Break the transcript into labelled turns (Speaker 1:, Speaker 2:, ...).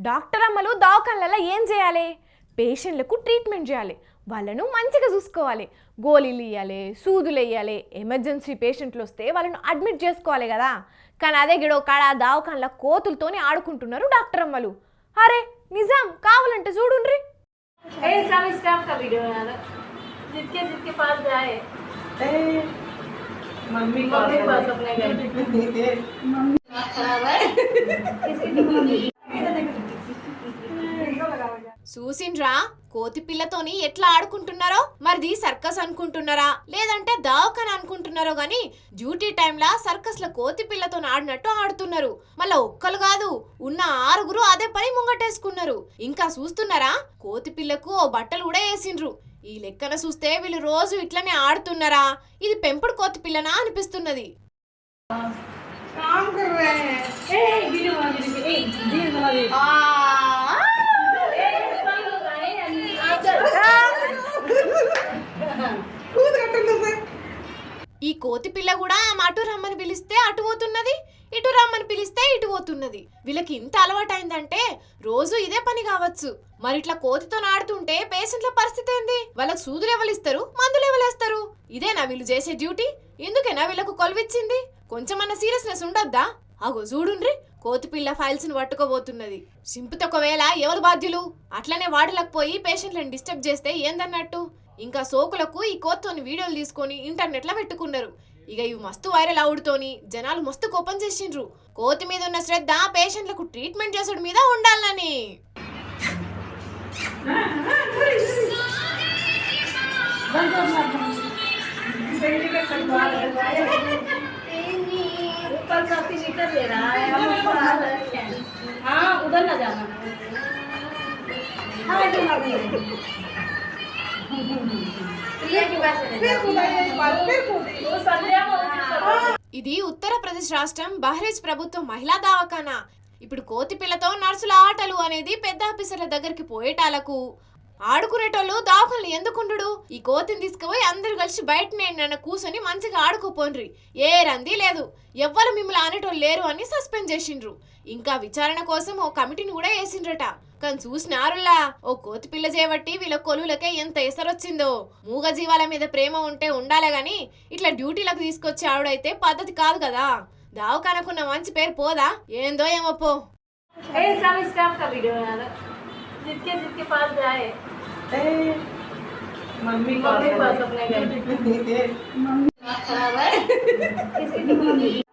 Speaker 1: Doctor అమ్మలు దవాఖానలలో ఏం చేయాలి? పేషెంట్లకు ట్రీట్మెంట్ చేయాలి. వాళ్ళను మంచిగా చూసుకోవాలి. గోళీలు ఇవ్వాలి సూదులు వేయాలి ఎమర్జెన్సీ పేషెంట్లు వస్తే వాళ్ళను అడ్మిట్ చేసుకోవాలి కదా. కానీ అదే గిడో కాడ దవాఖానల కోతులతోని ఆడుకుంటున్నారు డాక్టర్ అమ్మలు. అరే నిజాం కావాలంటే చూడుండ్రి.
Speaker 2: ए
Speaker 1: చూసిండ్రా కోతి పిల్లతోని ఎట్లా ఆడుకుంటున్నారో? మరిది సర్కస్ అనుకుంటున్నారా? లేదంటే దావకన్ అనుకుంటున్నారో గాని డ్యూటీ టైంలా సర్కస్లో కోతి పిల్లతో ఆడినట్టు ఆడుతున్నారు. మళ్ళా ఒక్కలు కాదు ఉన్న ఆరుగురు అదే పని ముంగటేసుకున్నారు. ఇంకా చూస్తున్నారా? కోతి పిల్లకు ఓ బట్టలు కూడా వేసిండ్రు. ఈ లెక్కన చూస్తే వీళ్ళు రోజు ఇట్లనే ఆడుతున్నారా? ఇది పెంపుడు కోతి పిల్లనా అనిపిస్తున్నది.
Speaker 3: काम कर रहे हैं
Speaker 2: ए वीडियो बना दीजिए ए वीडियो बना दीजिए
Speaker 3: खुद कटने से
Speaker 1: ఈ కోతి పిల్ల కూడా ఆమె అటు రమ్మని పిలిస్తే అటు పోతున్నది ఇటు రమ్మని పిలిస్తే ఇటు పోతున్నది వీళ్ళకి ఇంత అలవాటైందంటే రోజు ఇదే పని కావచ్చు మరి ఇట్లా కోతితో ఆడుతుంటే పేషెంట్ల పరిస్థితి ఏంది వాళ్ళకి సూదులు ఎవరిస్తారు మందులు ఎవరేస్తారు ఇదేనా వీళ్ళు చేసే డ్యూటీ ఎందుకేనా వీళ్ళకు కొలువిచ్చింది కొంచెమన్నా సీరియస్నెస్ ఉండొద్దా? అగో చూడుండ్రి కోతిపిల్ల ఫైల్స్ని ఫైల్స్ని పట్టుకోబోతున్నది. సింపుతో ఒకవేళ ఎవరు బాధ్యులు? అట్లనే వాడిలకు పోయి పేషెంట్లను డిస్టర్బ్ చేస్తే ఏందన్నట్టు? ఇంకా సోకులకు ఈ కోత్తోని వీడియోలు తీసుకొని ఇంటర్నెట్లో పెట్టుకున్నారు. ఇక ఇవి మస్తు వైరల్ అవుడుతోని జనాలు మస్తు కోపం చేసిండ్రు. కోతి మీద ఉన్న శ్రద్ధ పేషెంట్లకు ట్రీట్మెంట్ చేసుడు మీద ఉండాలని.
Speaker 2: ऊपर काफी मीटर ले रहा है हम ऊपर आ रहे हैं हाँ उधर ना जाना हाँ इधर ना जाना। प्रिया की बात है
Speaker 3: फिर बुलाइए एक बार फिर कूदी
Speaker 2: वो संध्या को उचित कर दो।
Speaker 1: ఇది ఉత్తరప్రదేశ్ రాష్ట్రం బహ్రేజ్ ప్రభుత్వం మహిళా దవాఖానా ఇప్పుడు కోతి పిల్లతో నర్సుల ఆటలు అనేది పెద్ద ఆఫీసర్ల దగ్గరికి పోయేటాలకు ఆడుకునేటోళ్ళు దవాఖానలు ఎందుకుండు ఈ కోతిని తీసుకుపోయి అందరు కలిసి బయట నేను కూర్చొని మంచిగా ఆడుకోపోండ్రి. ఏ రంది లేదు. ఎవ్వరు మిమ్మల్ని అనేటోళ్ళు లేరు అని సస్పెండ్ చేసిండ్రు. ఇంకా విచారణ కోసం ఓ కమిటీని కూడా వేసిండ్రట. కానీ చూసినారులా ఓ కోతి పిల్ల చేయబట్టి వీళ్ళ కొలువులకే ఎంత ఎసరొచ్చిందో. మూగ జీవాల మీద ప్రేమ ఉంటే ఉండాలే గాని ఇట్లా డ్యూటీలకు తీసుకొచ్చి ఆవిడైతే పద్ధతి కాదు కదా. దావకానకున్న మంచి పేరు పోదా? ఏందో ఏమో పో.
Speaker 2: जिसके जिसके पास जाए।
Speaker 3: मम्मी
Speaker 2: मम्मी के पास अपने गए खराब है?